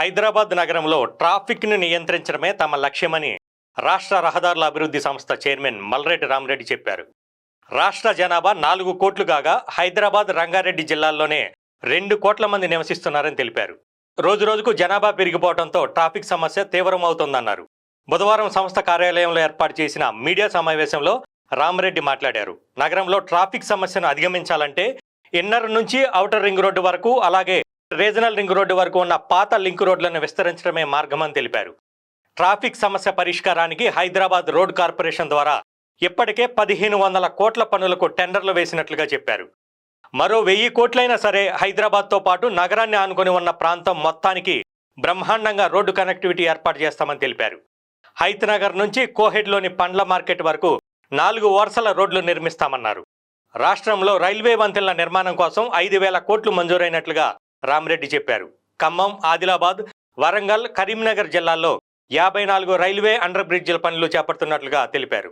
హైదరాబాద్ నగరంలో ట్రాఫిక్ను నియంత్రించడమే తమ లక్ష్యమని రాష్ట్ర రహదారుల అభివృద్ధి సంస్థ చైర్మన్ మల్రెడ్డి రామరెడ్డి చెప్పారు. రాష్ట్ర జనాభా నాలుగు కోట్లు కాగా హైదరాబాద్ రంగారెడ్డి జిల్లాల్లోనే రెండు కోట్ల మంది నివసిస్తున్నారని తెలిపారు. రోజు రోజుకు జనాభా పెరిగిపోవడంతో ట్రాఫిక్ సమస్య తీవ్రమవుతోందన్నారు. బుధవారం సంస్థ కార్యాలయంలో ఏర్పాటు చేసిన మీడియా సమావేశంలో రామరెడ్డి మాట్లాడారు. నగరంలో ట్రాఫిక్ సమస్యను అధిగమించాలంటే ఇన్నర్ నుంచి ఔటర్ రింగ్ రోడ్డు వరకు అలాగే రీజనల్ రింగ్ రోడ్డు వరకు ఉన్న పాత లింక్ రోడ్లను విస్తరించడమే మార్గమని తెలిపారు. ట్రాఫిక్ సమస్య పరిష్కారానికి హైదరాబాద్ రోడ్ కార్పొరేషన్ ద్వారా ఇప్పటికే పదిహేను వందల కోట్ల పనులకు టెండర్లు వేసినట్లుగా చెప్పారు. మరో వెయ్యి కోట్లైనా సరే హైదరాబాద్తో పాటు నగరాన్ని ఆనుకొని ఉన్న ప్రాంతం మొత్తానికి బ్రహ్మాండంగా రోడ్డు కనెక్టివిటీ ఏర్పాటు చేస్తామని తెలిపారు. హైత్నగర్ నుంచి కోహెడ్లోని పండ్ల మార్కెట్ వరకు నాలుగు వరుసల రోడ్లు నిర్మిస్తామన్నారు. రాష్ట్రంలో రైల్వే వంతెనల నిర్మాణం కోసం ఐదు వేల కోట్లు మంజూరైనట్లుగా రామిరెడ్డి చెప్పారు. ఖమ్మం ఆదిలాబాద్ వరంగల్ కరీంనగర్ జిల్లాల్లో యాభై నాలుగు రైల్వే అండర్ బ్రిడ్జిల పనులు చేపడుతున్నట్లుగా తెలిపారు.